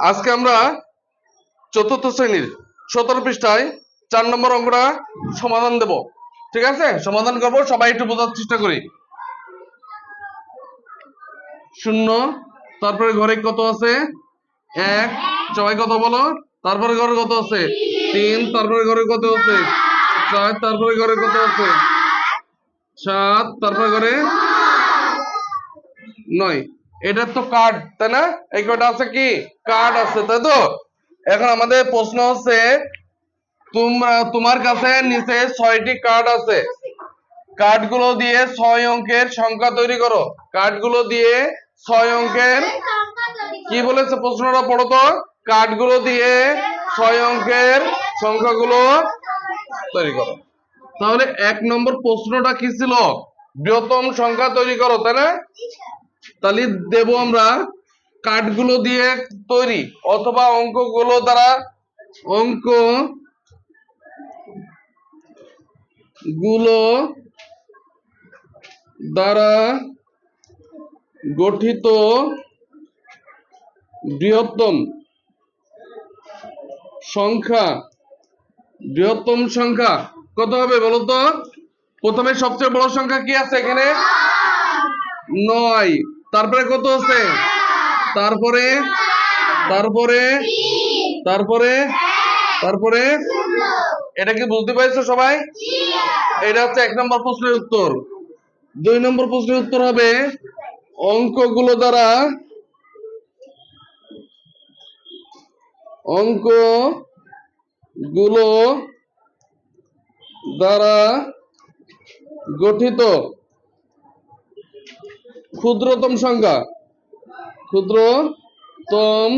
আজকে আমরা চতুর্থ শ্রেণির সতেরো পৃষ্ঠায় চার নম্বর অঙ্কটা সমাধান দেব। ঠিক আছে? সমাধান করব, সবাই একটু বোঝার চেষ্টা করি। শূন্য, তারপরে ঘরে কত আছে? এক, সবাই কত বলো। তারপরে ঘরে কত আছে? তিন, তারপরে ঘরে কত আছে? চার, তারপরে ঘরে কত আছে? সাত, তারপরে ঘরে নয়। এটা তো কার্ড তাই না? এই কটা আছে কি? কার্ড আছে তাই তো? এখন আমাদের প্রশ্ন হচ্ছে তোমরা তোমার কাছে নিচে ছয়টি কার্ড আছে। কার্ডগুলো দিয়ে ছয় অঙ্কের সংখ্যা তৈরি করো। কার্ডগুলো দিয়ে ছয় অঙ্কের কি বলেছে প্রশ্নটা? পড়ো তো। কার্ডগুলো দিয়ে ছয় অঙ্কের সংখ্যাগুলো তৈরি করো। তাহলে এক নম্বর প্রশ্নটা কি ছিল? বৃহত্তম সংখ্যা তৈরি করো তাই না? তাহলে দেব আমরা কাঠগুলো দিয়ে তৈরি অথবা অঙ্কগুলো দ্বারা অঙ্কগুলো দ্বারা গঠিত বৃহত্তম সংখ্যা বৃহত্তম সংখ্যা কত হবে বলতো? প্রথমে সবচেয়ে বড় সংখ্যা কি আছে এখানে? নয়। তারপরে কত আছে? তারপরে তারপরে তারপরে তারপরে, এটা কি বুঝতে পারছ সবাই? এটা হচ্ছে এক নম্বর প্রশ্নের উত্তর। দুই নম্বর প্রশ্নের উত্তর হবে, অঙ্কগুলো দ্বারা অঙ্কগুলো দ্বারা গঠিত। ক্ষুদ্রতম সংখ্যা। ক্ষুদ্রতম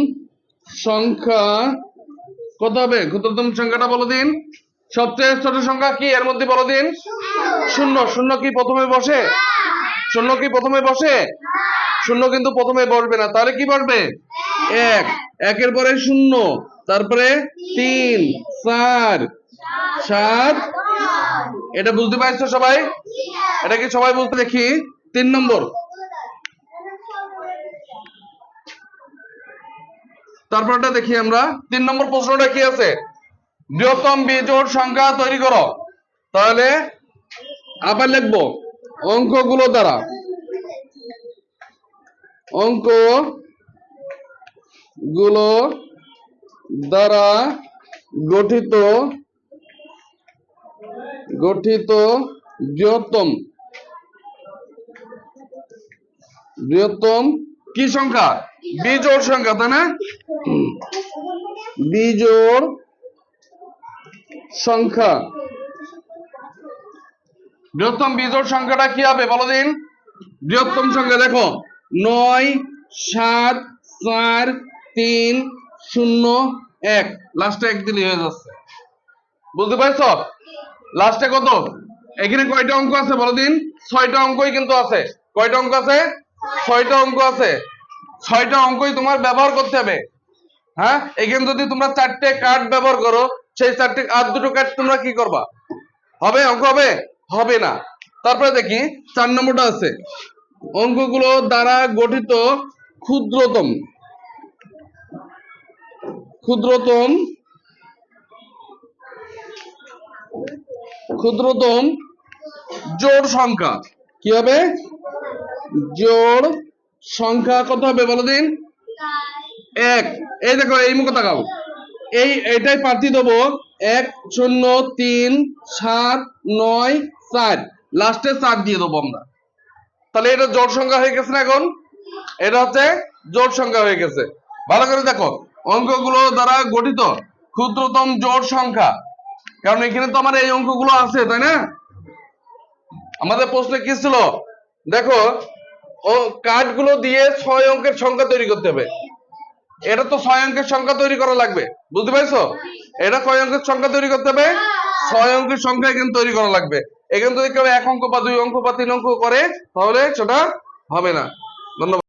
সংখ্যা কত হবে? ক্ষুদ্রতম সংখ্যাটা বলো দিন। সবচেয়ে ছোট সংখ্যা কি? এর মধ্যে বলো দিন। শূন্য। শূন্য কি প্রথমে বসে? শূন্য কি প্রথমে বসে? শূন্য কিন্তু প্রথমে বসবে না। তাহলে কি বসবে? এক। একের পরে শূন্য। তারপরে তিন, চার, সাত। এটা বুঝতে পারছ সবাই? এটা কি সবাই বুঝতে দেখি? তিন নম্বর। তারপরটা দেখি আমরা। তিন নম্বর প্রশ্নটা কি আছে? বৃহত্তম বিজোড় সংখ্যা তৈরি করো। তাহলে আবার লিখব। অঙ্কগুলো দ্বারা। অঙ্কগুলো দ্বারা গঠিত গঠিত বৃহত্তম। বৃহত্তম কি সংখ্যা? বিজোড় সংখ্যা, তাই না? বিজোড় সংখ্যা। বৃহত্তম বিজোড় সংখ্যাটা কি হবে বলো দিন? বৃহত্তম সংখ্যা দেখো। নয়, সাত, চার, তিন, শূন্য, এক। লাস্টে এক হয়ে যাচ্ছে। বুঝতে পারছ? লাস্টে কত? এখানে কয়টা অঙ্ক আছে বলো দিন? ছয়টা অঙ্কই কিন্তু আছে। কয়টা অঙ্ক আছে? ছয়টা অঙ্ক আছে। ছয়টা অঙ্কই তোমার ব্যবহার করতে হবে। হ্যাঁ? এখানে যদি তোমরা চারটে কার্ড ব্যবহার করো, সেই চারটে আর দুটো কার্ড তোমরা কি করবা? হবে? অঙ্ক হবে? হবে না। তারপরে দেখি, চার নম্বরটা আছে। অঙ্কগুলো দ্বারা গঠিত ক্ষুদ্রতম। ক্ষুদ্রতম। ক্ষুদ্রতম জোড় সংখ্যা। কি হবে? জোড় সংখ্যা কত হবে বলো দিন? এক। এই দেখো, এই মুখে তাকাও। এই এটাই প্রার্থী দেবো। এক, শূন্য, তিন, সাত, নয়, চার। লাস্টে চার দিয়ে দেবো আমরা। তাহলে এটা জোড় সংখ্যা হয়ে গেছে না এখন? এটা হচ্ছে জোড় সংখ্যা হয়ে গেছে। ভালো করে দেখো, অঙ্কগুলো দ্বারা গঠিত ক্ষুদ্রতম জোড় সংখ্যা। কারণ এখানে তো আমার এই অঙ্কগুলো আছে, তাই না? আমাদের প্রশ্নে কি ছিল? দেখো ও কার্ডগুলো দিয়ে ছয় অঙ্কের সংখ্যা তৈরি করতে হবে। এটা তো ছয় অঙ্কের সংখ্যা তৈরি করা লাগবে, বুঝতে পারছ? এটা কয় অঙ্কের সংখ্যা তৈরি করতে হবে, ছয় অঙ্কের সংখ্যা এখানে তৈরি করা লাগবে। এখানে যদি কেউ এক অঙ্ক বা দুই অঙ্ক বা তিন অঙ্ক করে, তাহলে সেটা হবে না। ধন্যবাদ।